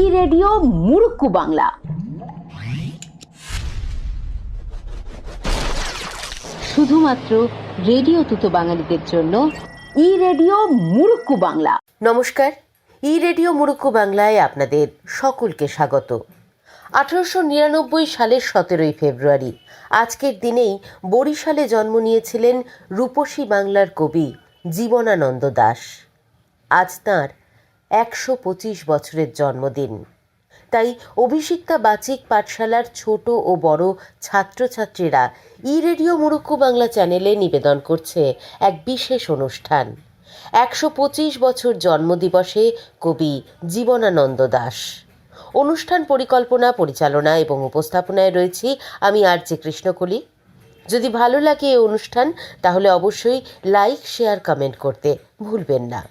ই radio murukku Bangla. শুধুমাত্র radio তুতো বাঙালিদের জন্য ই রেডিও মুরুক্কু বাংলা। নমস্কার, ই রেডিও মুরুক্কু বাংলায় আপনাদের সকলকে স্বাগত। আঠারোশো নিরানব্বই সালের সতেরোই ফেব্রুয়ারি, আজকের দিনেই বরিশালে জন্ম নিয়েছিলেন রূপসী বাংলার কবি জীবনানন্দ দাশ আজ তাঁর একশো পঁচিশ বছরের জন্মদিন। তাই অভিষিক্তা বাচিক পাঠশালার ছোট ও বড় ছাত্রছাত্রীরা ই রেডিও মুরুক্কু বাংলা চ্যানেলে নিবেদন করছে এক বিশেষ অনুষ্ঠান। একশো পঁচিশ বছর জন্মদিবসে কবি জীবনানন্দ দাস। অনুষ্ঠান পরিকল্পনা, পরিচালনা এবং উপস্থাপনায় রয়েছি আমি আর জে কৃষ্ণকলি। যদি ভালো লাগে এই অনুষ্ঠান, তাহলে অবশ্যই লাইক, শেয়ার, কমেন্ট করতে ভুলবেন না।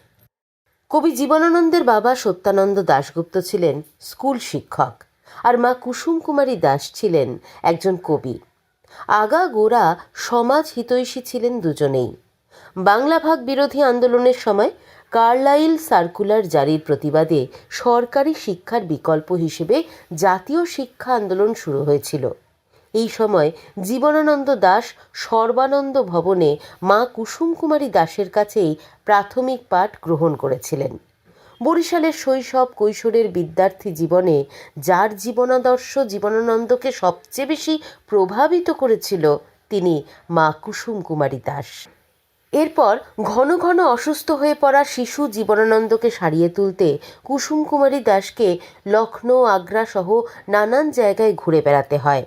কবি জীবনানন্দের বাবা সত্যানন্দ দাশগুপ্ত ছিলেন স্কুল শিক্ষক আর মা কুসুম কুমারী দাস ছিলেন একজন কবি। আগা গোড়া সমাজ হিতৈষী ছিলেন দুজনেই। বাংলা ভাগ বিরোধী আন্দোলনের সময় কার্লাইল সার্কুলার জারির প্রতিবাদে সরকারি শিক্ষার বিকল্প হিসেবে জাতীয় শিক্ষা আন্দোলন শুরু হয়েছিল। এই সময় জীবনানন্দ দাস সর্বানন্দ ভবনে মা কুসুম কুমারী দাসের কাছেই প্রাথমিক পাঠ গ্রহণ করেছিলেন। বরিশালের শৈশব কৈশোরের বিদ্যার্থী জীবনে যার জীবনাদর্শ জীবনানন্দকে সবচেয়ে বেশি প্রভাবিত করেছিল তিনি মা কুসুম কুমারী দাস। এরপর ঘন ঘন অসুস্থ হয়ে পড়া শিশু জীবনানন্দকে সারিয়ে তুলতে কুসুম কুমারী দাসকে লখনৌ আগ্রা সহ নানান জায়গায় ঘুরে বেড়াতে হয়।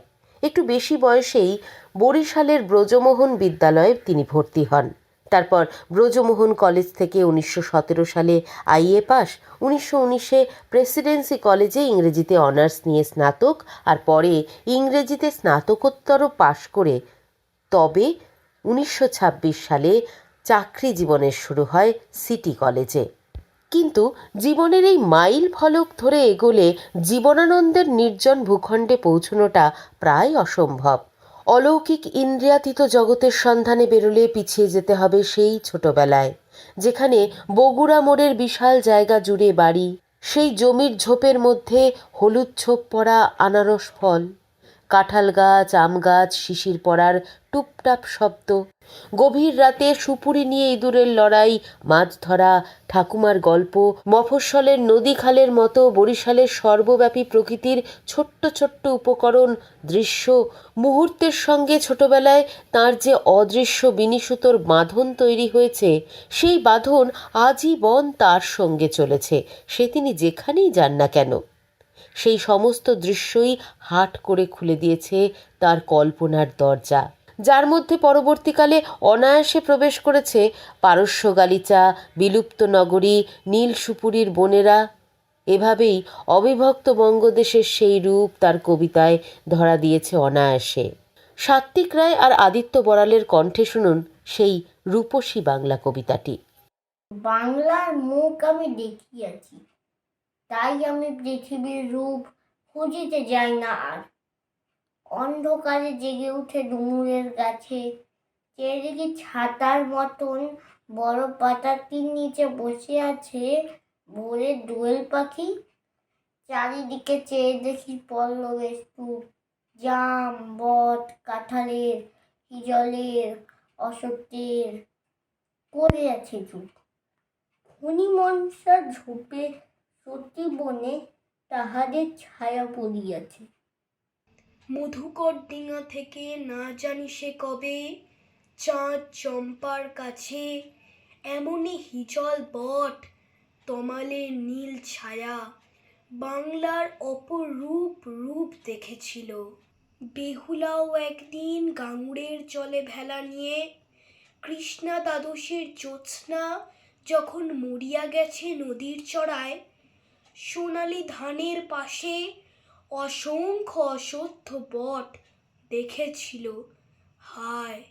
একটু বেশি বয়সেই বরিশালের ব্রজমোহন বিদ্যালয়ে তিনি ভর্তি হন। তারপর ব্রজমোহন কলেজ থেকে উনিশশো সতেরো সালে আইএ পাস, উনিশশো উনিশে প্রেসিডেন্সি কলেজে ইংরেজিতে অনার্স নিয়ে স্নাতক আর পরে ইংরেজিতে স্নাতকোত্তরও পাশ করে তবে উনিশশো ছাব্বিশ সালে চাকরি জীবনের শুরু হয় সিটি কলেজে। কিন্তু জীবনের এই মাইল ফলক ধরে এগোলে জীবনানন্দের নির্জন ভূখণ্ডে পৌঁছনোটা প্রায় অসম্ভব। অলৌকিক ইন্দ্রিয়াতীত জগতের সন্ধানে বেরোলে পিছিয়ে যেতে হবে সেই ছোটবেলায়, যেখানে বগুড়া মোড়ের বিশাল জায়গা জুড়ে বাড়ি, সেই জমির ঝোপের মধ্যে হলুদ ছোপ পড়া আনারস ফল, কাঁঠাল গাছ, আম গাছ, শিশির পড়ার টুপটাপ শব্দ গভীর রাতে সুপুরি নিয়ে ইঁদুরের লড়াই মাছ ধরা ঠাকুমার গল্প, মফস্বলের নদী খালের মতো বরিশালের সর্বব্যাপী প্রকৃতির ছোট্ট ছোট্ট উপকরণ, দৃশ্য, মুহূর্তের সঙ্গে ছোটবেলায় তার যে অদৃশ্য বিনিসুতোর বাঁধন তৈরি হয়েছে, সেই বাঁধন আজীবন তার সঙ্গে চলেছে, সে তিনি যেখানেই যান না কেন। সেই সমস্ত দৃশ্যই হাট করে খুলে দিয়েছে তার কল্পনার দরজা। যার মধ্যে পরবর্তীকালে অনায়াসে প্রবেশ করেছে পারস্য গালিচা, বিলুপ্ত নগরী, নীল সুপুরীর বোনেরা। এভাবেই অবিভক্ত বঙ্গদেশের সেই রূপ তার কবিতায় ধরা দিয়েছে অনায়াসে। সাত্বিক রায় আর আদিত্য বড়ালের কণ্ঠে শুনুন সেই রূপসী বাংলা কবিতাটি। বাংলার মুখ আমি দেখিয়াছি, তাই আমি পৃথিবীর রূপ খুঁজিতে যাই না আর। অন্ধকারে জেগে উঠে ডুমুরের গাছে। চেয়ে দেখি ছাতার মতন বড় পাতাটির নিচে বসে আছে ভোরের দোয়েল পাখি। চারিদিকে চেয়ে দেখি পল্লবের স্তূপ, জাম, বট, কাঁঠালের হিজলের অসত্যের। করে আছে চুপ। মনসা ঝোপে সতী বনে তাহাদের ছায়া পড়িয়াছে। মধুকর ডিঙা থেকে না জানি সে কবে চাঁদ চম্পার কাছে। এমনই হিজল বট তমালের নীল ছায়া, বাংলার অপরূপ রূপ দেখেছিল। বেহুলাও একদিন গাঙুড়ের জলে ভেলা নিয়ে, কৃষ্ণা দ্বাদশের জ্যোৎস্না যখন মরিয়া গেছে নদীর চড়ায়, সোনালি ধানের পাশে অসংখ্য অসত্য বট দেখেছিল। হায়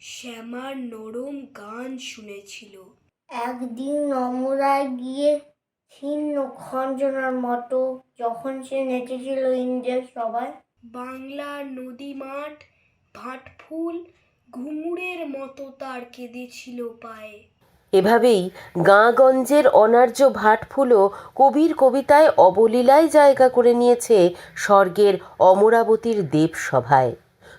শ্যামার নরম গান শুনেছিল। একদিন নমরায় গিয়ে ছিন্ন খঞ্জনার মতো যখন সে নেচেছিল ইন্দ্রের সবাই বাংলার নদী মাঠ ভাটফুল ঘুঙুরের মতো তার কেঁদেছিল পায়ে। এভাবেই গাঁগঞ্জের অনার্য ভাটফুলও কবির কবিতায় অবলীলায় জায়গা করে নিয়েছে স্বর্গের অমরাবতীর দেবসভায়।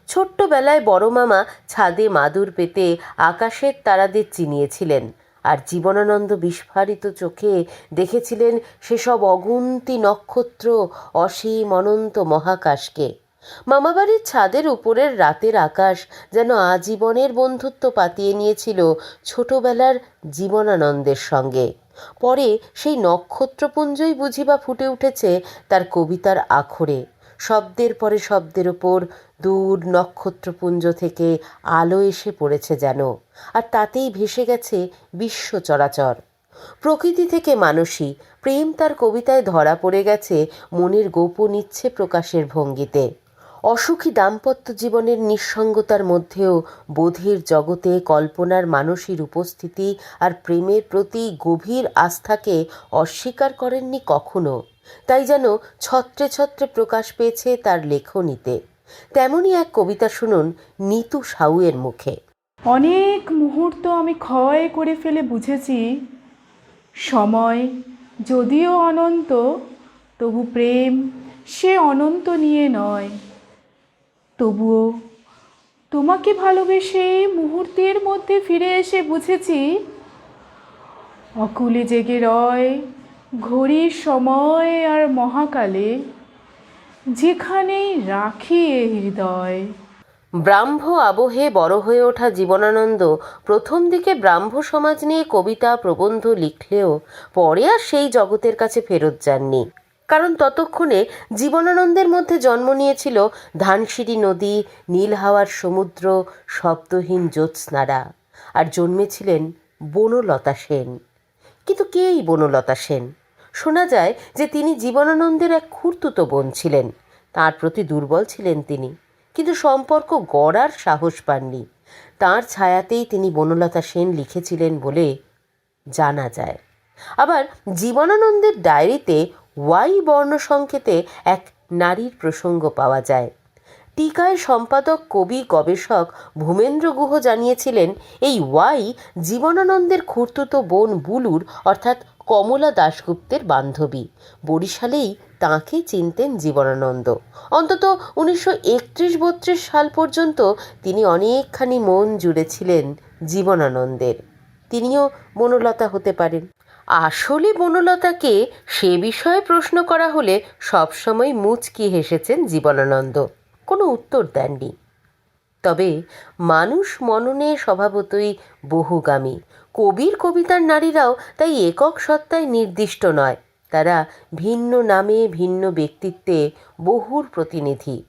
ছোট্টবেলায় বড় মামা ছাদে মাদুর পেতে আকাশের তারাদের চিনিয়েছিলেন আর জীবনানন্দ বিস্ফারিত চোখে দেখেছিলেন সেসব অগুন্তি নক্ষত্র অসীম অনন্ত মহাকাশকে। মামাবাড়ির ছাদের উপরের রাতের আকাশ যেন আজীবনের বন্ধুত্ব পাতিয়ে নিয়েছিল ছোটবেলার জীবনানন্দের সঙ্গে। পরে সেই নক্ষত্রপুঞ্জই বুঝিবা ফুটে উঠেছে তার কবিতার আখরে। শব্দের পরে শব্দের ওপর দূর নক্ষত্রপুঞ্জ থেকে আলো এসে পড়েছে যেন, আর তাতেই ভেসে গেছে বিশ্ব চরাচর। প্রকৃতি থেকে মানসী, প্রেম তার কবিতায় ধরা পড়ে গেছে মনের গোপন ইচ্ছে প্রকাশের ভঙ্গিতে। অসুখী দাম্পত্য জীবনের নিঃসঙ্গতার মধ্যেও বোধের জগতে কল্পনার মানসীর উপস্থিতি আর প্রেমের প্রতি গভীর আস্থাকে অস্বীকার করেননি কখনো। তাই যেন ছত্রে ছত্রে প্রকাশ পেয়েছে তার লেখনীতে। তেমনই এক কবিতা শুনুন নিতু সাউয়ের মুখে। অনেক মুহূর্ত আমি ক্ষয় করে ফেলে বুঝেছি। সময় যদিও অনন্ত, তবু প্রেম সে অনন্ত নিয়ে নয়। তবুও তোমাকে ভালোবেসে মুহূর্তের মধ্যে ফিরে এসে বুঝেছি, অকুলে জেগে রয় ঘড়ির সময় আর মহাকালে, যেখানেই রাখি এ হৃদয়। ব্রাহ্ম আবহে বড় হয়ে ওঠা জীবনানন্দ প্রথম দিকে ব্রাহ্ম সমাজ নিয়ে কবিতা প্রবন্ধ লিখলেও পরে আর সেই জগতের কাছে ফেরত যাননি। কারণ ততক্ষণে জীবনানন্দের মধ্যে জন্ম নিয়েছিল ধানসিঁড়ি নদী নীল হাওয়ার সমুদ্র শব্দহীন জ্যোৎস্নারা। আর জন্মেছিলেন বনলতা সেন। কিন্তু কে এই বনলতা সেন? শোনা যায় যে তিনি জীবনানন্দের এক খুঁড়তুতো বোন ছিলেন। তার প্রতি দুর্বল ছিলেন তিনি। কিন্তু সম্পর্ক গড়ার সাহস পাননি। তার ছায়াতেই তিনি বনলতা সেন লিখেছিলেন বলে জানা যায়। আবার জীবনানন্দের ডায়েরিতে ওয়াই বর্ণ সংকেতে এক নারীর প্রসঙ্গ পাওয়া যায়। টিকায় সম্পাদক, কবি, গবেষক ভূমেন্দ্র গুহ জানিয়েছিলেন, এই ওয়াই জীবনানন্দের খুঁড়তুতো বোন বুলুর, অর্থাৎ কমলা দাশগুপ্তের বান্ধবী। বরিশালেই তাঁকে চিনতেন জীবনানন্দ। অন্তত উনিশশো একত্রিশ বত্রিশ সাল পর্যন্ত তিনি অনেকখানি মন জুড়েছিলেন জীবনানন্দের। তিনিও বনলতা হতে পারেন। আসলে বনলতাকে সে বিষয়ে প্রশ্ন করা হলে সবসময় মুচকি হেসেছেন জীবনানন্দ। কোনো উত্তর দেননি। তবে মানুষ মননে স্বভাবতই বহুগামী। কবির কবিতার নারীরাও তাই একক সত্তায় নির্দিষ্ট নয়। তারা ভিন্ন নামে ভিন্ন ব্যক্তিত্বে বহুর প্রতিনিধি।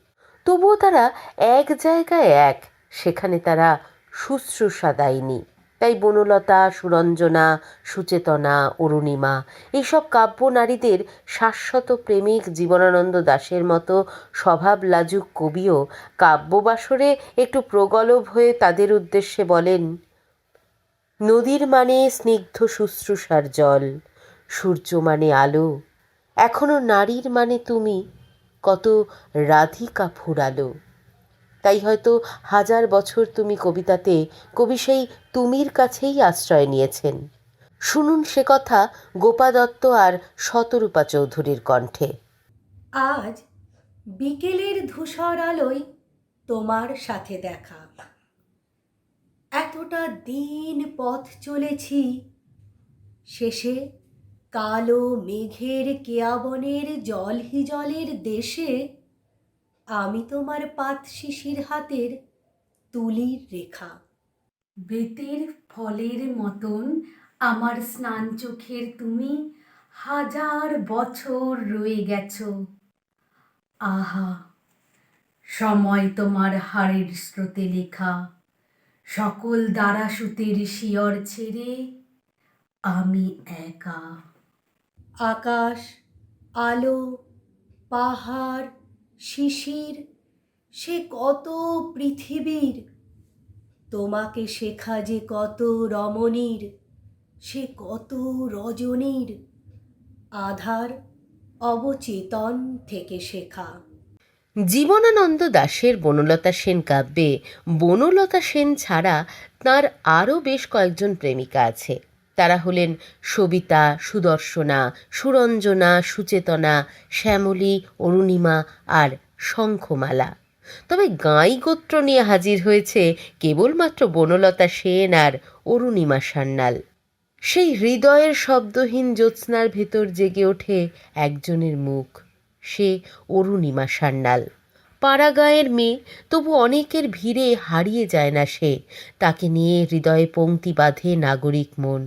তবুও তারা এক জায়গায় এক, সেখানে তারা শুশ্রূষা দায়নি। তাই বনলতা, সুরঞ্জনা, সুচেতনা, অরুণিমা, এইসব কাব্য নারীদের শাশ্বত প্রেমিক জীবনানন্দ দাশের মতো স্বভাব লাজুক কবিও কাব্যবাসরে একটু প্রগলভ হয়ে তাদের উদ্দেশ্যে বলেন, নদীর মানে স্নিগ্ধ শুশ্রূষার জল, সূর্য মানে আলো, এখনও নারীর মানে তুমি কত রাধিকা ফুরালো। তাই হয়তো হাজার বছর তুমি কবিতাতে কবি সেই তুমির কাছেই আশ্রয় নিয়েছেন। শুনুন সে কথা গোপা দত্ত আর শতরূপা চৌধুরীর কণ্ঠে। আজ বিকেলের ধূসর আলোয় তোমার সাথে দেখা। এতটা দিন পথ চলেছি, শেষে কালো মেঘের কেয়াবনের জলহি জলের দেশে আমি তোমার পাত শিশির হাতের তুলির রেখা। বেতের ফলের মতন আমার স্নান চোখের তুমি হাজার বছর রয়ে গেছ। আহা, সময় তোমার হাড়ের স্রোতে লেখা। সকল দ্বারাসুতের শিয়র ছেড়ে আমি একা। আকাশ, আলো, পাহাড় শিশির, সে কত পৃথিবীর? তোমাকে শেখা যে কত রমণীর, সে কত রজনীর। আধার অবচেতন থেকে শেখা। জীবনানন্দ দাশের বনলতা সেন কাব্যে বনলতা সেন ছাড়া তার আরও বেশ কয়েকজন প্রেমিকা আছে। তারা হলেন সবিতা, সুদর্শনা, সুরঞ্জনা, সুচেতনা, শ্যামলী, অরুণিমা আর শঙ্খমালা। তবে গাঁই গোত্র নিয়ে হাজির হয়েছে কেবলমাত্র বনলতা সেন আর অরুণিমা সান্যাল। সেই হৃদয়ের শব্দহীন জ্যোৎস্নার ভেতর জেগে ওঠে একজনের মুখ, সে অরুণিমা সান্যাল। পাড়াগাঁয়ের মেয়ে, তবু অনেকের ভিড়ে হারিয়ে যায় না সে, তাকে নিয়ে হৃদয়ে পংক্তি বাঁধে নাগরিক মন।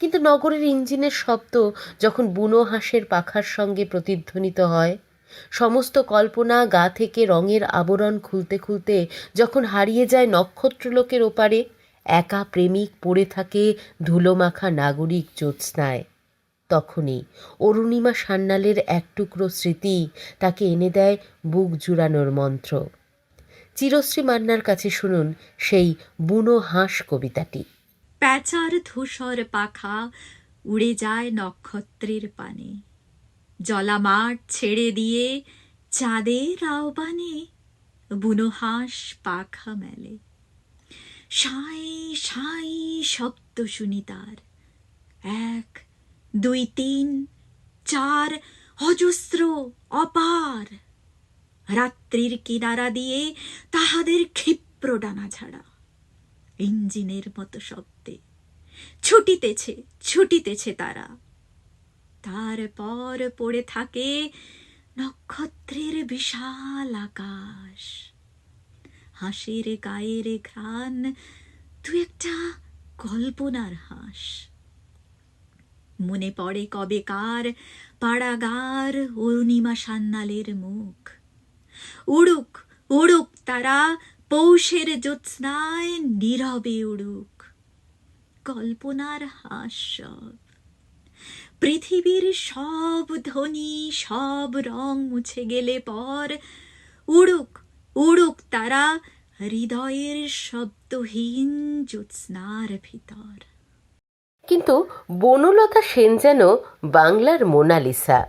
কিন্তু নগরের ইঞ্জিনের শব্দ যখন বুনো হাঁসের পাখার সঙ্গে প্রতিধ্বনিত হয়, সমস্ত কল্পনা গা থেকে রঙের আবরণ খুলতে খুলতে যখন হারিয়ে যায় নক্ষত্রলোকের ওপারে, একা প্রেমিক পড়ে থাকে ধুলোমাখা নাগরিক জ্যোৎস্নায়। তখনই অরুণিমা সান্যালের এক টুকরো স্মৃতি তাকে এনে দেয় বুক জুড়ানোর মন্ত্র। চিরশ্রী মান্নার কাছে শুনুন সেই বুনো হাঁস কবিতাটি। প্যাচার ধূসর পাখা উড়ে যায় নক্ষত্রের পানে। জলামাঠ ছেড়ে দিয়ে চাঁদের আহ্বানে বুনো হাঁস পাখা মেলে। সাই সাই শব্দ শুনি তার। এক, দুই, তিন, চার, অজস্র, অপার। রাত্রির কিনারা দিয়ে তাহাদের ক্ষিপ্র ডানা ছাড়া। ইঞ্জিনের মতো শব্দে। ছুটিতেছে ছুটিতেছে তারা। তারপর পড়ে থাকে নক্ষত্রের বিশাল আকাশ। হাঁসের গায়ের ঘ্রাণ দু একটা কল্পনার হাঁস। মনে পড়ে কবেকার পাড়াগার অরুণিমা সান্যালের মুখ। উড়ুক উড়ুক তারা পৌষের জ্যোৎস্নায় নীরবে উড়ুক কল্পনার হাস সব পৃথিবীর সব ধ্বনি, সব রং মুছে গেলে পর উড়ুক উড়ুক তারা হৃদয়ের শব্দহীন জ্যোৎস্নার ভিতর। কিন্তু বনলতা সেন যেন বাংলার মোনালিসা।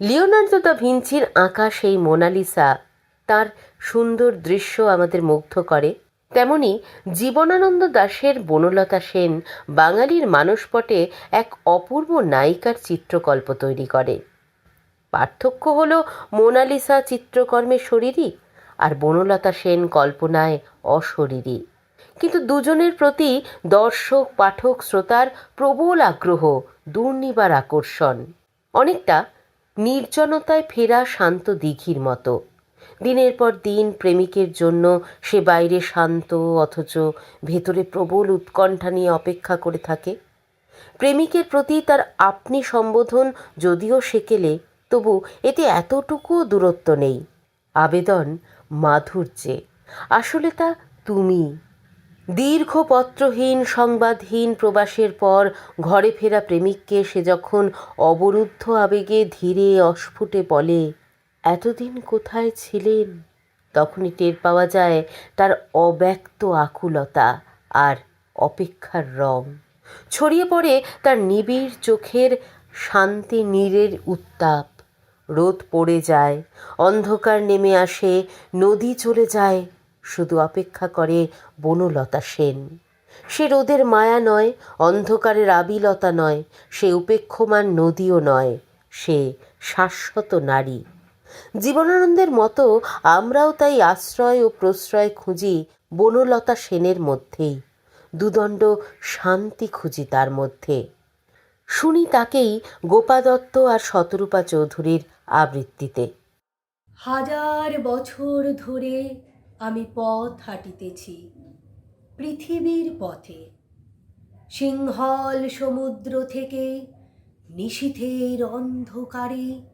লিওনার্দো দা ভিঞ্চির আঁকা সেই মোনালিসা তার সুন্দর দৃশ্য আমাদের মুগ্ধ করে। তেমনি জীবনানন্দ দাশের বনলতা সেন বাঙালির মানসপটে এক অপূর্ব নায়িকার চিত্রকল্প তৈরি করে। পার্থক্য হল মোনালিসা চিত্রকর্মে শরীরী আর বনলতা সেন কল্পনায় অশরীরী। কিন্তু দুজনের প্রতি দর্শক, পাঠক, শ্রোতার প্রবল আগ্রহ, দুর্নিবার আকর্ষণ। অনেকটা নির্জনতায় ফেরা শান্ত দিঘির মতো। দিনের পর দিন প্রেমিকের জন্য সে বাইরে শান্ত, অথচ ভেতরে প্রবল উৎকণ্ঠা নিয়ে অপেক্ষা করে থাকে। প্রেমিকের প্রতি তার আপনি সম্বোধন যদিও সেকেলে, তবু এতে এতটুকুও দূরত্ব নেই। আবেদন মাধুর্যে। আসলে তা তুমি। দীর্ঘ পত্রহীন, সংবাদহীন প্রবাসের পর ঘরে ফেরা প্রেমিককে সে যখন অবরুদ্ধ আবেগে ধীরে অস্ফুটে বলে এতদিন কোথায় ছিলেন? তখনই টের পাওয়া যায় তার অব্যক্ত আকুলতা আর অপেক্ষার রং। ছড়িয়ে পড়ে তার নিবিড় চোখের শান্তি নীরের উত্তাপ। রোদ পড়ে যায়, অন্ধকার নেমে আসে, নদী চলে যায়, শুধু অপেক্ষা করে বনলতা সেন। সে রোদের মায়া নয়, অন্ধকারের আবিলতা নয়, সে উপেক্ষমান নদীও নয়, সে শাশ্বত নারী। জীবনানন্দের মতো আমরাও তাই আশ্রয় ও প্রশ্রয় খুঁজি বনলতা সেনের মধ্যেই। দুদণ্ড শান্তি খুঁজি তার মধ্যে। শুনি তাকেই গোপা দত্ত আর শতরূপা চৌধুরীর আবৃত্তিতে। হাজার বছর ধরে আমি পথ হাঁটিতেছি, পৃথিবীর পথে। সিংহল সমুদ্র থেকে নিশীথের অন্ধকারে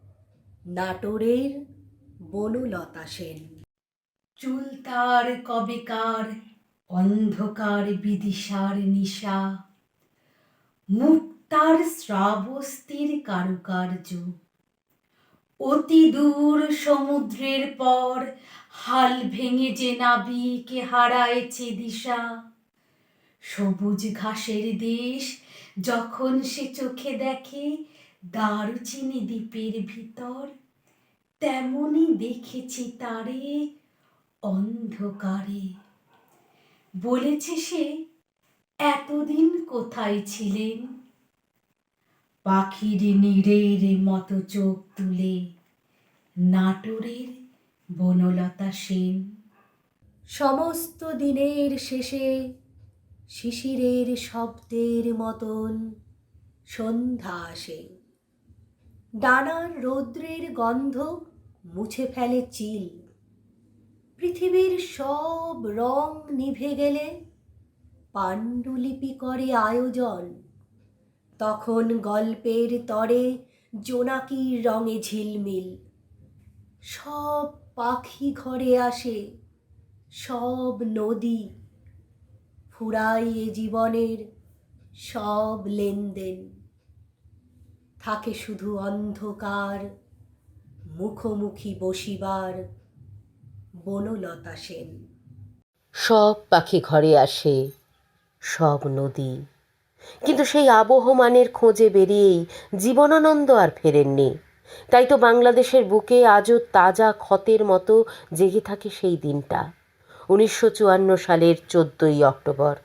নাটোরের বনলতা সেন। চুল তার কবেকার, অন্ধকার বিদিশার নিশা। মুখ তার শ্রাবস্তির কারুকার্য। অতি দূর সমুদ্রের পর, হাল ভেঙে যে নাবিকে হারায়ছে দিশা। সবুজ ঘাসের দেশ যখন সে চোখে দেখে দারুচিনি দ্বীপের ভিতর তেমনি দেখেছি তারে অন্ধকারে। বলেছে সে, এতদিন কোথায় ছিলেন? পাখির নীড়ের মতো চোখ তুলে নাটোরের বনলতা সেন। সমস্ত দিনের শেষে শিশিরের শব্দের মতন সন্ধ্যা আসে। ডানার রৌদ্রের গন্ধ মুছে ফেলে চিল। পৃথিবীর সব রং নিভে গেলে পাণ্ডুলিপি করে আয়োজন। তখন গল্পের তরে জোনাকির রঙে ঝিলমিল। সব পাখি ঘরে আসে, সব নদী ফুরাই এ জীবনের সব লেনদেন। থাকে শুধু অন্ধকার, মুখোমুখি বসিবার বনলতা সেন। সব পাখি ঘরে আসে, সব নদী। কিন্তু সেই আবহমানের খোঁজে বেরিয়েই জীবনানন্দ আর ফেরেননি। তাই তো বাংলাদেশের বুকে আজও তাজা ক্ষতের মতো জেগে থাকে সেই দিনটা, উনিশশো চুয়ান্ন সালের চোদ্দই অক্টোবর।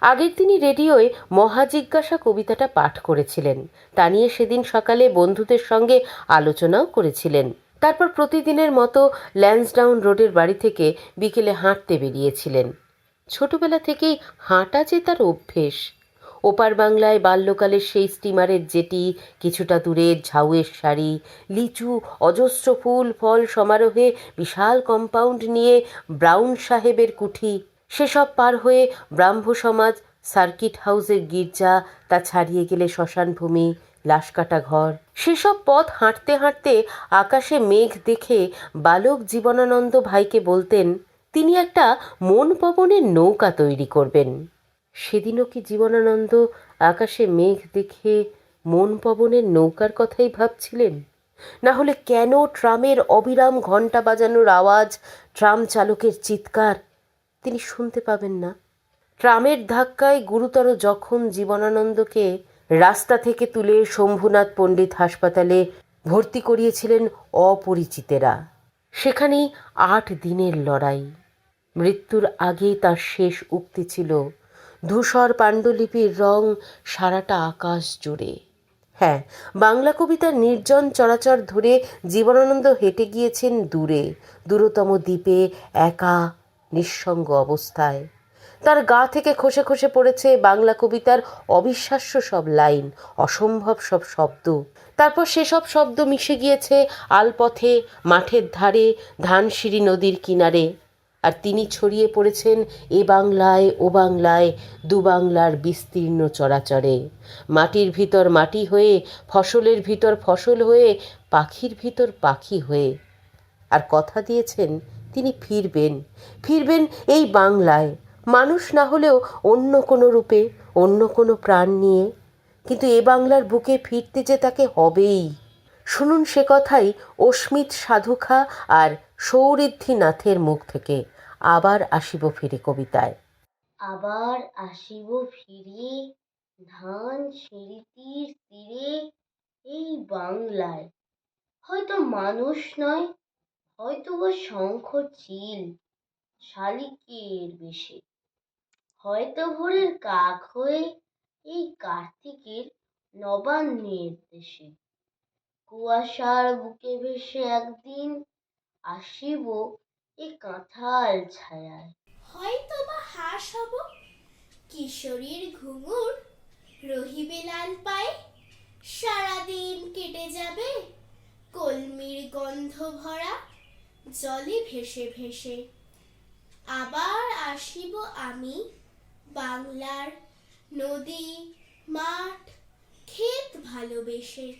আগের তিনি রেডিওয় মহাজিজ্ঞাসা কবিতাটা পাঠ করেছিলেন। তা নিয়ে সেদিন সকালে বন্ধুদের সঙ্গে আলোচনাও করেছিলেন। তারপর প্রতিদিনের মতো ল্যান্সডাউন রোডের বাড়ি থেকে বিকেলে হাঁটতে বেরিয়েছিলেন। ছোটবেলা থেকেই হাঁটা যে তার অভ্যেস। ওপার বাংলায় বাল্যকালের সেই স্টিমারের জেটি, কিছুটা দূরে ঝাউয়ের শাড়ি, লিচু, অজস্র ফুল, ফল সমারোহে বিশাল কম্পাউন্ড নিয়ে ব্রাউন সাহেবের কুঠি সেসব পার হয়ে ব্রাহ্ম সমাজ সার্কিট হাউসের গির্জা, তা ছাড়িয়ে গেলে শ্মশানভূমি, লাশকাটা ঘর। সেসব পথ হাঁটতে হাঁটতে আকাশে মেঘ দেখে বালক জীবনানন্দ ভাইকে বলতেন, তিনি একটা মন পবনের নৌকা তৈরি করবেন। সেদিনও কি জীবনানন্দ আকাশে মেঘ দেখে মন পবনের নৌকার কথাই ভাবছিলেন? না হলে কেন ট্রামের অবিরাম ঘণ্টা বাজানোর আওয়াজ, ট্রাম চালকের চিৎকার তিনি শুনতে পাবেন না। ট্রামের ধাক্কায় গুরুতর জখম জীবনানন্দকে রাস্তা থেকে তুলে শম্ভুনাথ পণ্ডিত হাসপাতালে ভর্তি করিয়েছিলেন অপরিচিতেরা। সেখানেই আট দিনের লড়াই। মৃত্যুর আগে তার শেষ উক্তি ছিল, ধূসর পাণ্ডুলিপির রং সারাটা আকাশ জুড়ে। হ্যাঁ বাংলা কবিতার নির্জন চরাচর ধরে জীবনানন্দ হেঁটে গিয়েছেন দূরে, দূরতম দ্বীপে একা নিঃসঙ্গ অবস্থায়। তার গা থেকে খসে খসে পড়েছে বাংলা কবিতার অবিশ্বাস্য সব লাইন, অসম্ভব সব শব্দ। তারপর সেসব শব্দ মিশে গিয়েছে আলপথে, মাঠের ধারে, ধানসিঁড়ি নদীর কিনারে। আর তিনি ছড়িয়ে পড়েছেন এ বাংলায়, ও বাংলায়, দু বাংলার বিস্তীর্ণ চরাচরে। মাটির ভিতর মাটি হয়ে, ফসলের ভিতর ফসল হয়ে, পাখির ভিতর পাখি হয়ে। আর কথা দিয়েছেন তিনি ফিরবেন। ফিরবেন এই বাংলায়। মানুষ না হলেও অন্য কোনো রূপে, অন্য কোনো প্রাণ নিয়ে। কিন্তু এ বাংলার বুকে ফিরতে যে তাকে হবেই। শুনুন সে কথাই অস্মিত সাধুখা আর সৌরিদ্ধি নাথের মুখ থেকে। আবার আসিব ফিরে কবিতায়। আবার আসিব ফিরে ধান সিঁড়িটির তীরে এই বাংলায়। হয়তো মানুষ নয় হয়তো বা শঙ্খ চিল শালিকের বেশে। হয়তো ভোরের কাক হয়ে এই কার্তিকের নবান্নের দেশে। কুয়াশার বুকে ভেসে একদিন আসিব এ কাঁঠাল ছায়ায়। হয়তো বা হাস হব, কিশোরীর ঘুঙুর রহিবে লাল পায়ে। সারাদিন কেটে যাবে কলমির গন্ধ ভরা জলে ভেসে ভেসে। আবার আসিব আমি বাংলার নদী, মাঠ, ক্ষেত ভালোবেসে।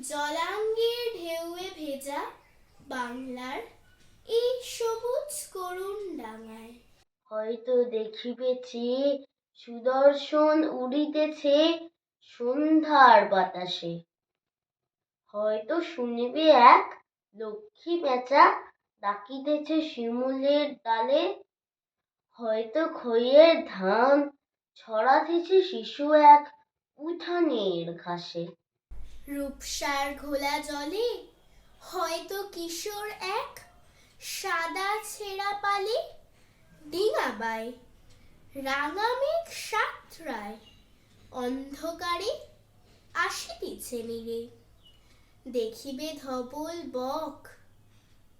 জলাঙ্গের ঢেউয়ে ভেজা বাংলার এই সবুজ করুণ ডাঙায়। হয়তো দেখিবে চেয়ে সুদর্শন উড়িতেছে সন্ধ্যার বাতাসে। হয়তো শুনিবে এক লক্ষ্মী পেঁচা ডাকিতেছে শিমুলের ডালে। হয়তো খইয়ের ধান ছড়াতেছে শিশু এক উঠানের ঘাসে। রূপসার ঘোলা জলে হয়তো কিশোর এক সাদা ছেঁড়া পালে ডিঙাবায়। রাঙা মেঘ সাতরায়, অন্ধকারে আসিতেছে নীরে দেখিবে ধবল বক।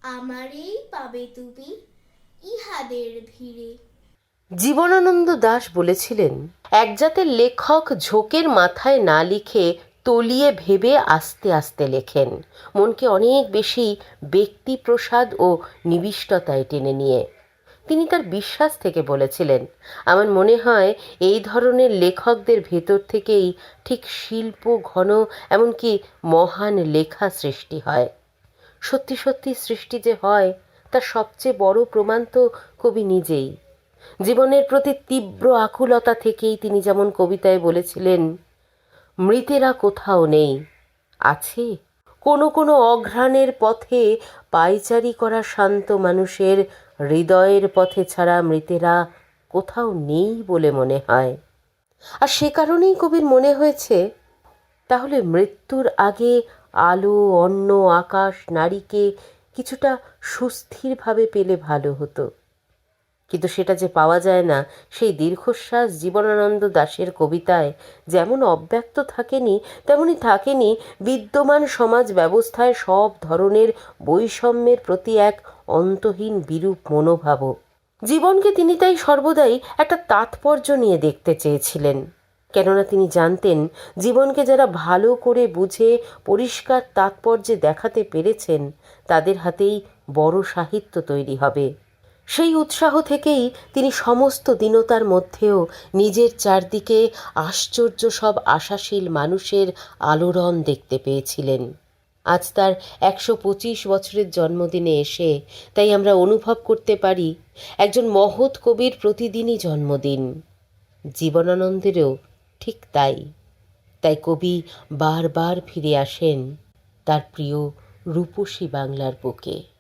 আমারেই পাবে তুমি ইহাদের ভিড়ে। জীবনানন্দ দাশ বলেছিলেন, এক জাতের লেখক ঝোঁকের মাথায় না লিখে তলিয়ে ভেবে আস্তে আস্তে লেখেন। মনকে অনেক বেশি ব্যক্তিপ্রসাদ ও নিবিষ্টতায় টেনে নিয়ে। তিনি তার বিশ্বাস থেকে বলেছিলেন। আমার মনে হয় এই ধরনের লেখকদের ভেতর থেকেই ঠিক শিল্প, ঘন, এমনকি মহান লেখা সৃষ্টি হয়। সত্যি সত্যি সৃষ্টি যে হয়, তার সবচেয়ে বড় প্রমাণ তো কবি নিজেই। জীবনের প্রতি তীব্র আকুলতা থেকেই তিনি যেমন কবিতায় বলেছিলেন, মৃতেরা কোথাও নেই, আছে। কোনো কোনো অঘ্রাণের পথে পায়চারি করা শান্ত মানুষের হৃদয়ের পথে ছাড়া মৃতেরা কোথাও নেই বলে মনে হয়। আর সে কারণেই কবির মনে হয়েছে, তাহলে মৃত্যুর আগে আলো, অন্ন, আকাশ, নারীকে কিছুটা সুস্থিরভাবে পেলে ভালো হতো। কিন্তু সেটা যে পাওয়া যায় না, সেই দীর্ঘশ্বাস জীবনানন্দ দাশের কবিতায় যেমন অব্যক্ত থাকেনি, তেমনি থাকেনি বিদ্যমান সমাজ ব্যবস্থায় সব ধরনের বৈষম্যের প্রতি এক অন্তহীন বিরূপ মনোভাবও জীবনকে তিনি তাই সর্বদাই একটা তাৎপর্য নিয়ে দেখতে চেয়েছিলেন। কেননা তিনি জানতেন, জীবনকে যারা ভালো করে বুঝে, পরিষ্কার তাৎপর্যে দেখাতে পেরেছেন, তাদের হাতেই বড় সাহিত্য তৈরি হবে। সেই উৎসাহ থেকেই তিনি সমস্ত দীনতার মধ্যেও নিজের চারদিকে আশ্চর্য সব আশাশীল মানুষের আলোড়ন দেখতে পেয়েছিলেন। আজ তার একশো পঁচিশ বছরের জন্মদিনে এসে তাই আমরা অনুভব করতে পারি একজন মহৎ কবির প্রতিদিনই জন্মদিন। জীবনানন্দেরও ঠিক তাই। তাই কবি বারবার ফিরে আসেন তার প্রিয় রূপসী বাংলার বুকে।